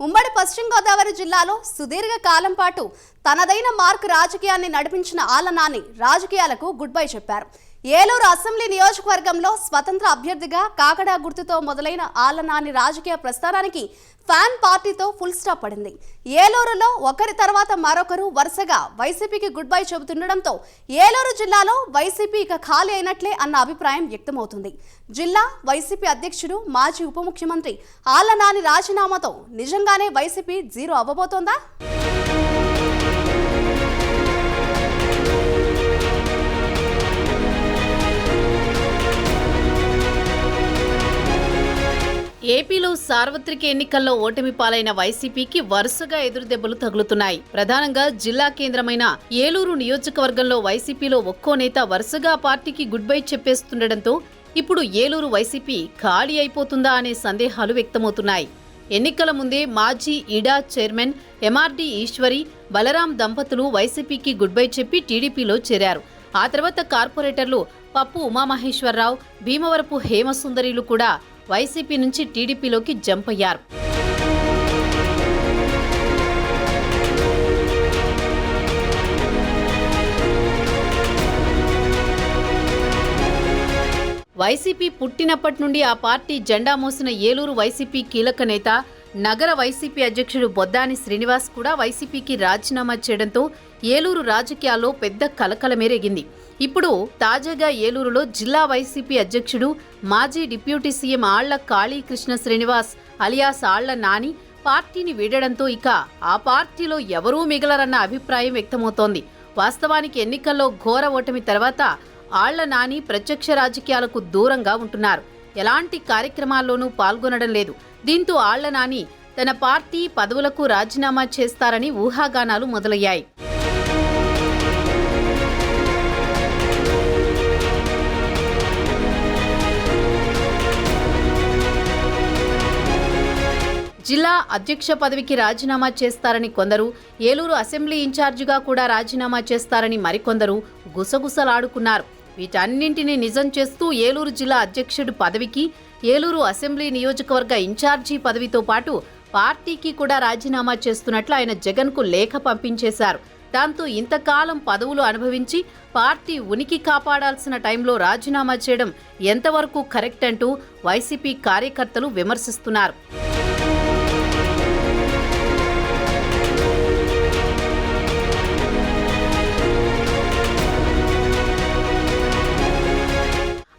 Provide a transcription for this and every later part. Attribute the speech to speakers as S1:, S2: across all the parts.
S1: ఉమ్మడి పశ్చిమ గోదావరి జిల్లాలో సుదీర్ఘ కాలం పాటు తనదైన మార్క్ రాజకీయాన్ని నడిపించిన ఆలనాని రాజకీయాలకు గుడ్ బై చెప్పారు. ఏలూరు అసెంబ్లీ నియోజకవర్గంలో స్వతంత్ర అభ్యర్థిగా కాకడా గుర్తుతో మొదలైన ఆలనాని రాజకీయ ప్రస్థానానికి ఫ్యాన్ పార్టీతో ఫుల్ స్టాప్ పడింది. ఏలూరులో ఒకరి తర్వాత మరొకరు వరుసగా వైసీపీకి గుడ్ బై చెబుతుండడంతో ఏలూరు జిల్లాలో వైసీపీ ఇక ఖాళీ అయినట్లే అన్న అభిప్రాయం వ్యక్తమవుతుంది. జిల్లా వైసీపీ అధ్యక్షుడు మాజీ ఉప ముఖ్యమంత్రి ఆలనాని రాజీనామాతో నిజంగానే వైసీపీ జీరో అవ్వబోతోందా?
S2: ఏపీలో సార్వత్రిక ఎన్నికల్లో ఓటమి పాలైన వైసీపీకి వరుసగా ఎదురుదెబ్బలు తగులుతున్నాయి. ప్రధానంగా జిల్లా కేంద్రమైన ఏలూరు నియోజకవర్గంలో వైసీపీలో ఒక్కో నేత వరుసగా పార్టీకి గుడ్ బై చెప్పేస్తుండటంతో ఇప్పుడు ఏలూరు వైసీపీ ఖాళీ అయిపోతుందా అనే సందేహాలు వ్యక్తమవుతున్నాయి. ఎన్నికల ముందే మాజీ ఇడా చైర్మన్ ఎంఆర్డీ ఈశ్వరి బలరాం దంపతులు వైసీపీకి గుడ్ బై చెప్పి టీడీపీలో చేరారు. ఆ తర్వాత కార్పొరేటర్లు పప్పు ఉమామహేశ్వరరావు భీమవరపు హేమసుందరిలు కూడా వైసీపీ నుంచి టీడీపీలోకి జంప్ అయ్యారు. వైసీపీ పుట్టినప్పటి నుండి ఆ పార్టీ జెండా మోసిన ఏలూరు వైసీపీ కీలక నేత నగర వైసీపీ అధ్యక్షుడు బొద్దాని శ్రీనివాస్ కూడా వైసీపీకి రాజీనామా చేయడంతో ఏలూరు రాజకీయాల్లో పెద్ద కలకలమేరేగింది ఇప్పుడు తాజాగా ఏలూరులో జిల్లా వైసీపీ అధ్యక్షుడు మాజీ deputy CM Alla Kalikrishna Srinivas alias Alla Nani పార్టీని వీడడంతో ఇక ఆ పార్టీలో ఎవరూ మిగలరన్న అభిప్రాయం వ్యక్తమవుతోంది. వాస్తవానికి ఎన్నికల్లో ఘోర ఓటమి తర్వాత ఆళ్ళ నాని ప్రత్యక్ష రాజకీయాలకు దూరంగా ఉంటున్నారు. ఎలాంటి కార్యక్రమాల్లోనూ పాల్గొనడం లేదు. దీంతో ఆళ్ళ నాని తన పార్టీ పదవులకు రాజీనామా చేస్తారని ఊహాగానాలు మొదలయ్యాయి. జిల్లా అధ్యక్ష పదవికి రాజీనామా చేస్తారని కొందరు ఏలూరు అసెంబ్లీ ఇన్ఛార్జిగా కూడా రాజీనామా చేస్తారని మరికొందరు గుసగుసలాడుకున్నారు. వీటన్నింటినీ నిజం చేస్తూ ఏలూరు జిల్లా అధ్యక్షుడు పదవికి ఏలూరు అసెంబ్లీ నియోజకవర్గ ఇన్ఛార్జీ పదవితో పాటు పార్టీకి కూడా రాజీనామా చేస్తున్నట్లు ఆయన జగన్కు లేఖ పంపించేశారు. దాంతో ఇంతకాలం పదవులు అనుభవించి పార్టీ ఉనికి కాపాడాల్సిన టైంలో రాజీనామా చేయడం ఎంతవరకు కరెక్ట్ అంటూ వైసీపీ కార్యకర్తలు విమర్శిస్తున్నారు.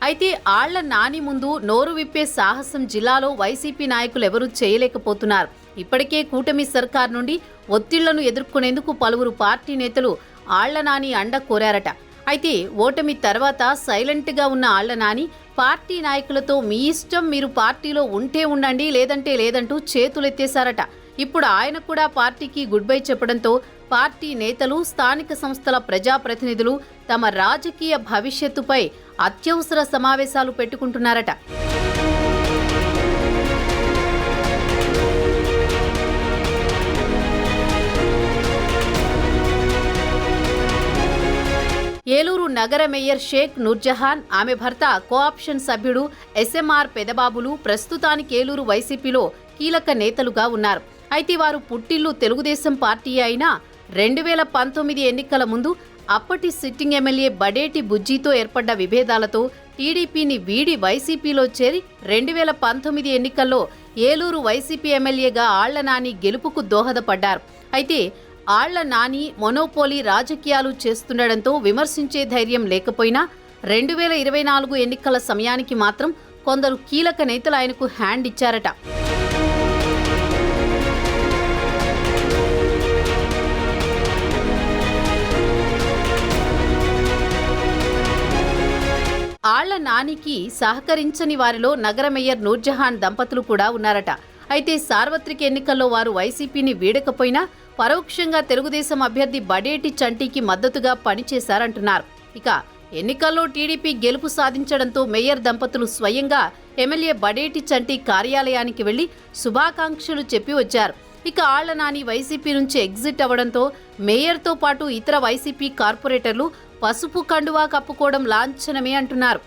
S2: అయితే ఆళ్ళ నాని ముందు నోరు విప్పే సాహసం జిల్లాలో వైసీపీ నాయకులు ఎవరూ చేయలేకపోతున్నారు. ఇప్పటికే కూటమి సర్కార్ నుండి ఒత్తిళ్ళను ఎదుర్కొనేందుకు పలువురు పార్టీ నేతలు ఆళ్ళ నాని అండ కోరారట. అయితే ఓటమి తర్వాత సైలెంట్గా ఉన్న ఆళ్ళ నాని పార్టీ నాయకులతో మీ ఇష్టం మీరు పార్టీలో ఉంటే ఉండండి లేదంటే లేదంటూ చేతులెత్తేశారట. ఇప్పుడు ఆయన కూడా పార్టీకి గుడ్ బై చెప్పడంతో పార్టీ నేతలు స్థానిక సంస్థల ప్రజాప్రతినిధులు తమ రాజకీయ భవిష్యత్తుపై అత్యవసర సమావేశాలు పెట్టుకుంటున్నారట. ఏలూరు నగర మేయర్ షేక్ నూర్జహాన్ ఆమె భర్త కోఆప్షన్ సభ్యుడు ఎస్ఎంఆర్ పెదబాబులు ప్రస్తుతానికి ఏలూరు వైసీపీలో కీలక నేతలుగా ఉన్నారు. అయితే వారు పుట్టిల్లు తెలుగుదేశం పార్టీ అయినా రెండు వేల పంతొమ్మిది ఎన్నికల ముందు అప్పటి సిట్టింగ్ ఎమ్మెల్యే బడేటి బుజ్జితో ఏర్పడ్డ విభేదాలతో టీడీపీని వీడి వైసీపీలో చేరి రెండు వేల పంతొమ్మిది ఎన్నికల్లో ఏలూరు వైసీపీ ఎమ్మెల్యేగా ఆళ్ళ నాని గెలుపుకు దోహదపడ్డారు. అయితే ఆళ్ళ నాని మొనోపోలీ రాజకీయాలు చేస్తుండడంతో విమర్శించే ధైర్యం లేకపోయినా రెండు వేల ఇరవై నాలుగు ఎన్నికల సమయానికి మాత్రం కొందరు కీలక నేతలు ఆయనకు హ్యాండ్ ఇచ్చారట. ఆళ్ళ నానికి సహకరించని వారిలో నగర మేయర్ నూర్జహాన్ దంపతులు కూడా ఉన్నారట. అయితే సార్వత్రిక ఎన్నికల్లో వారు వైసీపీని వీడకపోయినా పరోక్షంగా తెలుగుదేశం అభ్యర్థి బడేటి చంటీకి మద్దతుగా పనిచేశారంటున్నారు. ఇక ఎన్నికల్లో టీడీపీ గెలుపు సాధించడంతో మేయర్ దంపతులు స్వయంగా ఎమ్మెల్యే బడేటి చంటి కార్యాలయానికి వెళ్ళి శుభాకాంక్షలు చెప్పి వచ్చారు. ఇక ఆళ్ళ నాని వైసీపీ నుంచి ఎగ్జిట్ అవ్వడంతో మేయర్తో పాటు ఇతర వైసీపీ కార్పొరేటర్లు పసుపు కండువా కప్పుకోవడం లాంఛనమే అంటున్నారు.